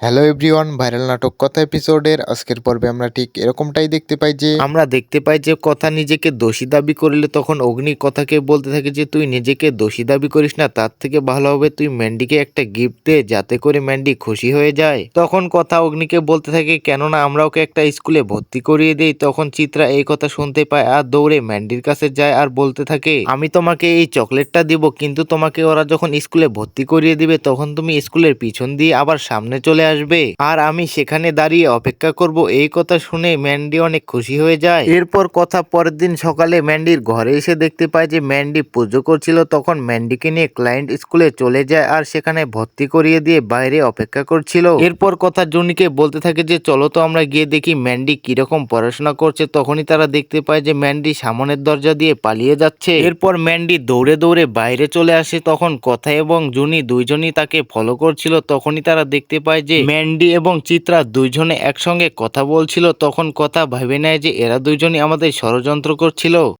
Hello everyone viral নাটক কথা এপিসোডের আজকের পর্বে আমরা ঠিক এরকমটাই দেখতে পাই যে আমরা দেখতে পাই যে কথা নিজেকে দোষী দাবি করলে তখন অগ্নি কথাকে বলতে থাকে যে, তুই নিজেকে দোষী দাবি করিস না, তার থেকে ভালো হবে তুই ম্যান্ডিকে একটা গিফট দে, যাতে করে ম্যান্ডি খুশি হয়ে যায়। তখন কথা অগ্নিকে বলতে থাকে, কেননা আমরা ওকে একটা স্কুলে ভর্তি করিয়ে দেই। তখন চিত্রা এই কথা শুনতে পায় আর দৌড়ে ম্যান্ডির কাছে যায় আর বলতে থাকে, আমি তোমাকে এই চকলেটটা দিব, কিন্তু তোমাকে ওরা যখন স্কুলে ভর্তি করিয়ে দিবে, তখন তুমি স্কুলের পিছন দিয়ে আবার সামনে চলে আসবে। আর আমি সেখানে দাঁড়িয়ে অপেক্ষা করব। এই কথা শুনে ম্যান্ডি অনেক খুশি হয়ে যায়। এরপর কথা পরের দিন সকালে ম্যান্ডির ঘরে এসে দেখতে পায় যে ম্যান্ডি পুজো করছিল। তখন ম্যান্ডিকে নিয়ে ক্লায়েন্ট স্কুলে চলে যায় আর সেখানে ভর্তি করিয়ে দিয়ে বাইরে অপেক্ষা করছিল। এরপর কথা জুনিকে বলতে থাকে যে, চলো তো আমরা গিয়ে দেখি ম্যান্ডি কীরকম পড়াশোনা করছে। তখনই তারা দেখতে পায় যে ম্যান্ডি সামনের দরজা দিয়ে পালিয়ে যাচ্ছে। এরপর ম্যান্ডি দৌড়ে দৌড়ে বাইরে চলে আসে। তখন কথা এবং জুনি দুইজনই তাকে ফলো করছিল। তখনই তারা দেখতে পায় যে ম্যান্ডি এবং চিত্রা দুইজনে একসঙ্গে কথা বলছিল, তখন কথা ভাবে নেয় যে এরা দুইজনই আমাদের ষড়যন্ত্র করছিল।